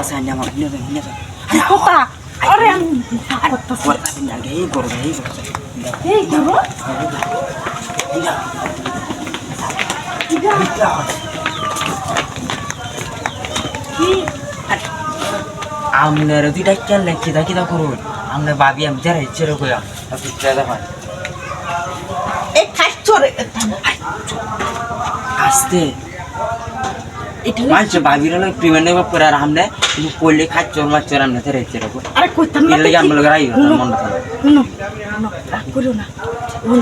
আছে আনি আমার নিয়ে যান নিয়ে যান কি কথা আরে করতেছি কথা আপনি আগে এই করবে এই করবে এই করো কি আপনার দুইটা কেন কিদা কিদা করুন আপনার ভাবি আমি যারা ইচ্ছে চরে আসতে মানুষ ভাবির হলো প্রিমেন্ট করে আর আমনে কিন্তু পড়লে খাচ্চর মাচ্চর আমনে ধরে ইচ্ছে রেখো আরে কইতাম না লাগে আমরা লোকের আইও মনে থাকে শুনো শুনো রাগ করো না।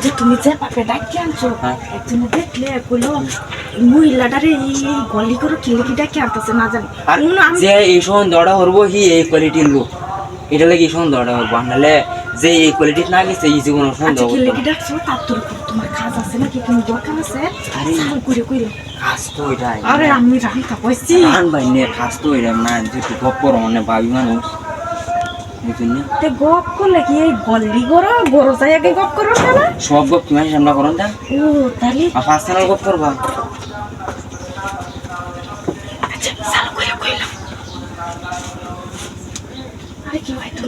যে তুমি যে বাপে ডাকি আনছো হ্যাঁ। একজনে দেখলে কইলো মহিলাটারে এই গলি করে কিলিকি ডাকি আনতেছে না জানি। আর যে এই করব হি এই কোয়ালিটির লোক। এটা লাগে এই সন্দেহটা করব নাহলে যে এই কোয়ালিটির না গেছে এই জীবন আচ্ছা সন্দেহ করব কিলিকি ডাকছো? তার তোর তোমার কাজ আছে নাকি? কোনো দরকার আছে? আরে। করে কইলো খাস তো এটাই আরে আমি রান্তা কইছি। রান ভাই নে খাস তো এটা না যেটু গপ করো মানে ভাবি মানুষ। না তে গপ করলে কি এই গল্লি করো? বড় জায়গাকে গপ করো না না? সব গপ তুমি সামনা করুন তা ও তাহলে আর পার্সোনাল গপ করবা। আচ্ছা চাল করে কইলাম আরে কি ভাই তো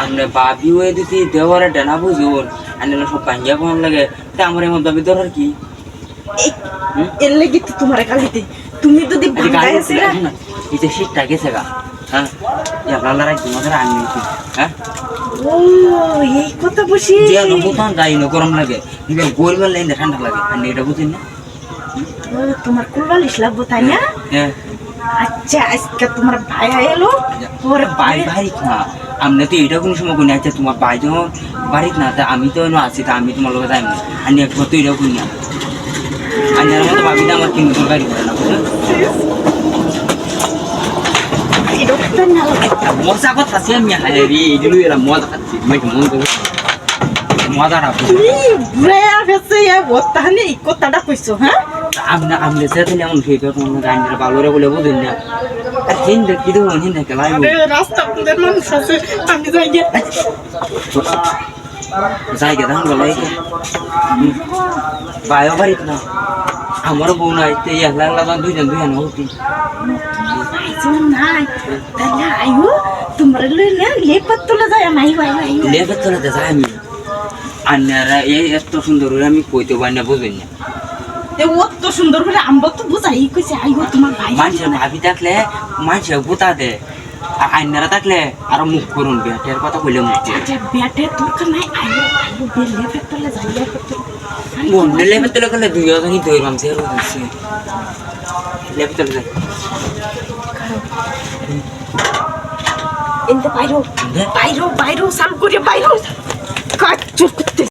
আপনি ভাবি হয়ে দিতে দেওয়ারে ডানা বুঝুন আনলে সব পাঞ্জা কম লাগে। তা আমার এমন দাবি দরকার কি? এর লেগে তো তোমার গালিতে। তুমি যদি না। এই শীতটা গেছে গা। হ্যাঁ? আপনার লড়াই তোমাদের আনি হ্যাঁ? ও এই কথা বসি যে নবুতান যাই না গরম লাগে। কিন্তু গরিবের লাইন ঠান্ডা লাগে। আর এটা বুঝেন না। তোমার কুলবালিশ লাগবো তাই না? হ্যাঁ। আচ্ছা আজকে তোমার ভাই এলো ওর বাই বাড়িত না আপনি তো এটা কোনো সময় কোনে আচ্ছা তোমার বাই যখন বাড়িত না তা আমি তো এনে আছি তা আমি তোমার লোক যাই না। আমি একবার তো এটাও করি না আমি আর মতো ভাবি না আমার কিন্তু গাড়ি করে না মজা কথা আছে আমি হাজারি এগুলো এরা মজা খাচ্ছি। মন করব মজাটা বুড়ে ফেসে এ বত্তাহানি কথাটা কইছো হ্যাঁ? আপনি আপনি সেদিন এমন সেই কোনো গাড়িটা ভালো রে বলে বুঝেন না। আর হিন্দে কি দেবো হিন্দে কে লাগবে আরে রাস্তা আমাদের মানুষ আছে আমি যাই গে জায়গা ধান গেল বায়ো বাড়িত না আমারও বউ নাই তো একলা একলা যখন দুইজন দুইজন হতি নাই তাহলে তোমার লেপাত তোলা যায় আমি লেবে চলে যাই আমি আন্যারা এই এত সুন্দর করে আমি কইতে পারি না বুঝেন না। অত সুন্দর করে আম্ব তো বুঝাই কইছে আইও তোমার ভাই মানুষের ভাবি থাকলে মানুষের গোতা দে। আর আন্যারা থাকলে আরও মুখ করুন বিয়াটের কথা কইলে মুখ দিয়ে আচ্ছা ব্যাটে দরকার নাই আইও আইও বে লেপাত তোলা লেপাত তোলা বন্ধে লেবে তোলে গেলে দুইজনই দৌড়াম সে রয়েছে লেবে তোলে যায় এনতে বাইরো বাইরো বাইরো সাল করে বাইরো। কাজ চুর করতে